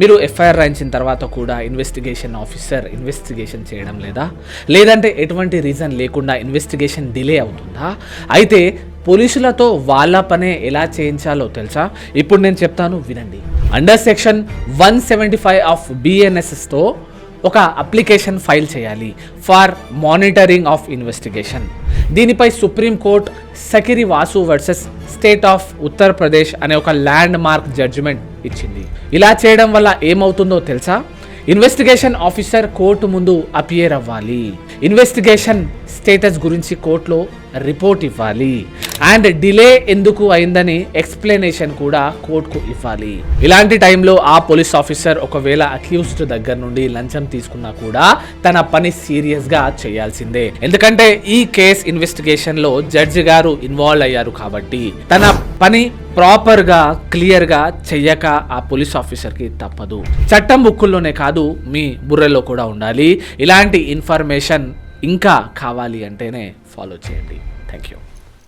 మీరు ఎఫ్ఐఆర్ రాయించిన తర్వాత కూడా ఇన్వెస్టిగేషన్ ఆఫీసర్ ఇన్వెస్టిగేషన్ చేయడం లేదా? లేదంటే ఎటువంటి రీజన్ లేకుండా ఇన్వెస్టిగేషన్ డిలే అవుతుందా? అయితే పోలీసులతో వాళ్ళ పనే ఎలా చేయించాలో తెలుసా? ఇప్పుడు నేను చెప్తాను వినండి. Under section one seventy five of బిఎన్ఎస్ఎస్తో ఒక అప్లికేషన్ ఫైల్ చేయాలి ఫార్ మానిటరింగ్ ఆఫ్ ఇన్వెస్టిగేషన్ దీనిపై Supreme Court Sakiri Vasu versus state of Uttar Pradesh అనే ఒక ల్యాండ్ మార్క్ జడ్జిమెంట్ ఇచ్చింది. ఇలా చేయడం వల్ల ఏమవుతుందో తెలుసా? ఇన్వెస్టిగేషన్ ఆఫీసర్ కోర్టు ముందు అపియర్ అవ్వాలి. ఇన్వెస్టిగేషన్ స్టేటస్ గురించి కోర్టులో రిపోర్ట్ ఇవ్వాలి. అండ్ డిలే ఎందుకు అయిందని ఎక్స్ప్లెనేషన్ కూడా కోర్టుకు ఇవ్వాలి. ఇలాంటి టైంలో ఆ పోలీస్ ఆఫీసర్ ఒకవేళ అక్యూస్డ్ దగ్గర నుండి లంచం తీసుకున్నా కూడా తన పని సీరియస్గా చేయాల్సిందే. ఎందుకంటే ఈ కేస్ ఇన్వెస్టిగేషన్లో జడ్జి గారు ఇన్వాల్వ్ అయ్యారు కాబట్టి తన పని ప్రాపర్గా క్లియర్గా చెయ్యక ఆ పోలీస్ ఆఫీసర్కి తప్పదు. చట్టం బుక్కుల్లోనే కాదు మీ బుర్రలో కూడా ఉండాలి. ఇలాంటి ఇన్ఫర్మేషన్ ఇంకా కావాలి అంటేనే ఫాలో చేయండి. Thank you.